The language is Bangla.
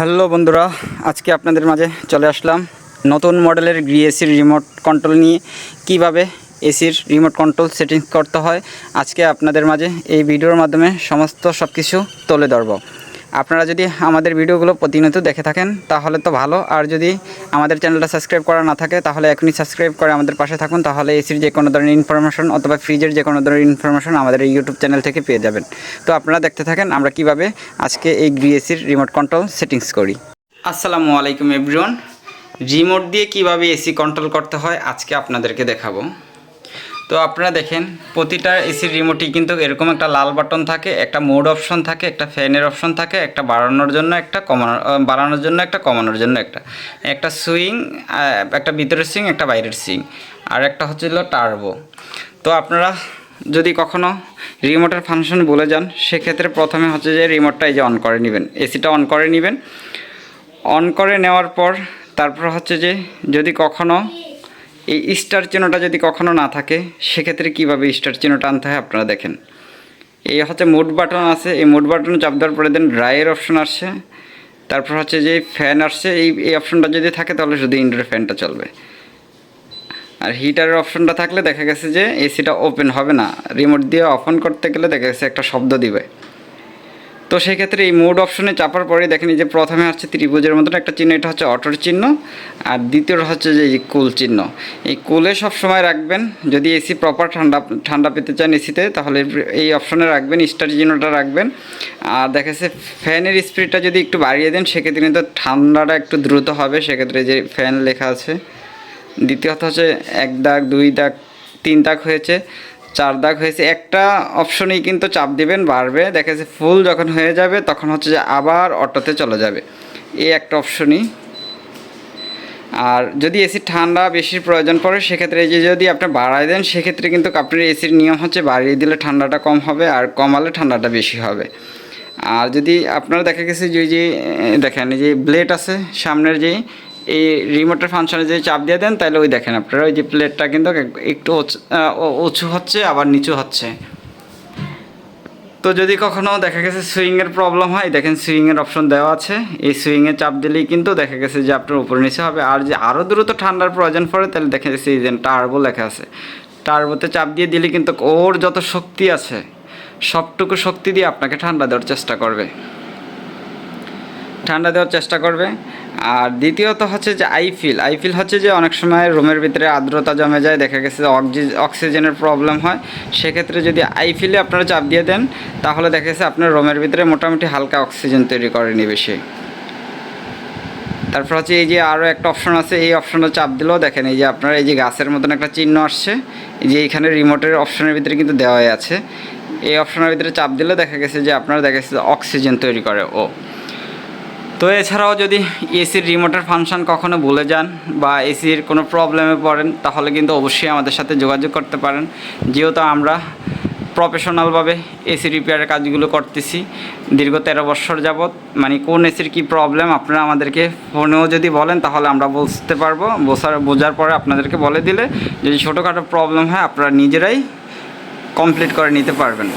হ্যালো বন্ধুরা, আজকে আপনাদের মাঝে চলে আসলাম নতুন মডেলের গ্রি এসির রিমোট কন্ট্রোল নিয়ে। কীভাবে এসির রিমোট কন্ট্রোল সেটিংস করতে হয়, আজকে আপনাদের মাঝে এই ভিডিওর মাধ্যমে সমস্ত সব কিছু তুলে ধরব। আপনারা যদি আমাদের ভিডিওগুলো প্রতিনিয়ত দেখে থাকেন, তাহলে তো ভালো। আর যদি আমাদের চ্যানেলটা সাবস্ক্রাইব করা না থাকে, তাহলে এখনই সাবস্ক্রাইব করে আমাদের পাশে থাকুন। তাহলে এসির যে কোনো ধরনের ইনফরমেশন অথবা ফ্রিজের যে কোনো ধরনের ইনফরমেশন আমাদের ইউটিউব চ্যানেল থেকে পেয়ে যাবেন। তো আপনারা দেখতে থাকেন, আমরা কীভাবে আজকে এই গ্রিএসির রিমোট কন্ট্রোল সেটিংস করি। আসসালামু আলাইকুম এভরিওয়ান রিমোট দিয়ে কীভাবে এসি কন্ট্রোল করতে হয়, আজকে আপনাদেরকে দেখাবো। তো আপনারা দেখেন, প্রতিটা এসির রিমোটই কিন্তু এরকম একটা লাল বাটন থাকে, একটা মোড অপশন থাকে, একটা ফ্যানের অপশন থাকে, একটা বাড়ানোর জন্য একটা কমানোর বাড়ানোর জন্য একটা, কমানোর জন্য একটা। একটা সুইং একটা ভিতরের সুইং একটা বাইরের সুইং আর একটা হচ্ছিল টার্বো তো আপনারা যদি কখনো রিমোটের ফাংশন বলে যান, সেক্ষেত্রে প্রথমে হচ্ছে যে রিমোটটা এই যে অন করে নেবেন। এসিটা অন করে নেবেন। অন করে নেওয়ার পর, তারপর হচ্ছে যে যদি কখনো এই স্টার চিহ্নটা যদি কখনো না থাকে, সেক্ষেত্রে কীভাবে স্টার চিহ্নটা আনতে হয় আপনারা দেখেন। এই হচ্ছে মোড বাটন আছে, এই মোড বাটন চাপ দেওয়ার পরে দেন ড্রাইয়ের অপশন আসছে। তারপর হচ্ছে যে ফ্যান আসছে, এই এই অপশনটা যদি থাকে তাহলে শুধু ইনডোর ফ্যানটা চলবে। আর হিটারের অপশনটা থাকলে দেখা গেছে যে এসিটা ওপেন হবে না। রিমোট দিয়ে অফ অন করতে গেলে দেখা গেছে একটা শব্দ দিবে। তো সেই ক্ষেত্রে এই মোড অপশনে চাপার পরে দেখেন যে প্রথমে হচ্ছে ত্রিভুজের মতন একটা চিহ্ন, এটা হচ্ছে অটোর চিহ্ন, আর দ্বিতীয় হচ্ছে যে কুল চিহ্ন। এই কুলে সব সময় রাখবেন, যদি এসি প্রপার ঠান্ডা ঠান্ডা পেতে চান এসিতে তাহলে এই অপশনে রাখবেন স্টার চিহ্নটা রাখবেন। আর দেখা যাচ্ছে ফ্যানের স্পিডটা যদি একটু বাড়িয়ে দেন, সেক্ষেত্রে কিন্তু ঠান্ডাটা একটু দ্রুত হবে। সেক্ষেত্রে যে ফ্যান লেখা আছে, দ্বিতীয়ত হচ্ছে এক দাগ, দুই দাগ, তিন দাগ হয়েছে। চার দাগ হয়েছে। একটা অপশনেই কিন্তু চাপ দিবেন, বাড়বে। দেখা যাচ্ছে ফুল যখন হয়ে যাবে, তখন হচ্ছে যে আবার অটোতে চলে যাবে। এই একটা অপশনই আর যদি এসির ঠান্ডা বেশি প্রয়োজন পড়ে, সেক্ষেত্রে এই যে যদি আপনি বাড়ায় দেন, সেক্ষেত্রে কিন্তু আপনার এসির নিয়ম হচ্ছে বাড়িয়ে দিলে ঠান্ডাটা কম হবে আর কমালে ঠান্ডাটা বেশি হবে। আর যদি আপনারা দেখা গেছে যে যে দেখেন যে ব্লেড আছে, সামনের যে এই রিমোটের ফাংশনে যদি চাপ দিয়ে দেন, তাহলে ওই দেখেন আপনারা, ওই যে প্লেটটা কিন্তু একটু উঁচ- হচ্ছে, আবার নিচু হচ্ছে। তো যদি কখনো দেখা গেছে সুইংয়ের প্রবলেম হয়, দেখেন সুইংয়ের অপশন দেওয়া আছে। এই সুইংয়ে চাপ দিলেই কিন্তু দেখা গেছে যে আপনার উপরে নিচে হবে। আর যে আরও দ্রুত ঠান্ডার প্রয়োজন পড়ে, তাহলে দেখা যাচ্ছে এই যে টার্বো লেখা আছে। টার্বোতে চাপ দিয়ে দিলে কিন্তু ওর যত শক্তি আছে, সবটুকু শক্তি দিয়ে আপনাকে ঠান্ডা দেওয়ার চেষ্টা করবে। ঠান্ডা দেওয়ার চেষ্টা করবে। আর দ্বিতীয়ত হচ্ছে যে আইফিল। আইফিল হচ্ছে যে অনেক সময় রুমের ভিতরে আর্দ্রতা জমে যায়, দেখা গেছে অক্সি- অক্সিজেনের প্রবলেম হয়। সেক্ষেত্রে যদি আইফিলে আপনারা চাপ দিয়ে দেন, তাহলে দেখা গেছে আপনার রুমের ভিতরে মোটামুটি হালকা অক্সিজেন তৈরি করে নিবে সে তারপর হচ্ছে এই যে আরও একটা অপশন আছে, এই অপশনটা চাপ দিলেও দেখেন এই যে আপনার এই যে গাছের মতন একটা চিহ্ন আসছে, এই যে এইখানে রিমোটের অপশনের ভিতরে কিন্তু দেওয়াই আছে। এই অপশনের ভিতরে চাপ দিলে দেখা গেছে যে আপনারা দেখা গেছে অক্সিজেন তৈরি করে ও। তো এছাড়াও যদি এসির রিমোটের ফাংশন কখনো ভুলে যান বা এসির কোনো প্রবলেমে পড়েন, তাহলে কিন্তু অবশ্যই আমাদের সাথে যোগাযোগ করতে পারেন। যেহেতু আমরা প্রফেশনালভাবে এসি রিপেয়ারের কাজগুলো করতেছি, দীর্ঘ তেরো বছর যাবৎ মানে কোন এসির কী প্রবলেম আপনারা আমাদেরকে ফোনেও যদি বলেন, তাহলে আমরা বুঝতে পারব। বোঝার বোঝার পরে আপনাদেরকে বলে দিলে যদি ছোটোখাটো প্রবলেম হয়, আপনারা নিজেরাই কমপ্লিট করে নিতে পারবেন।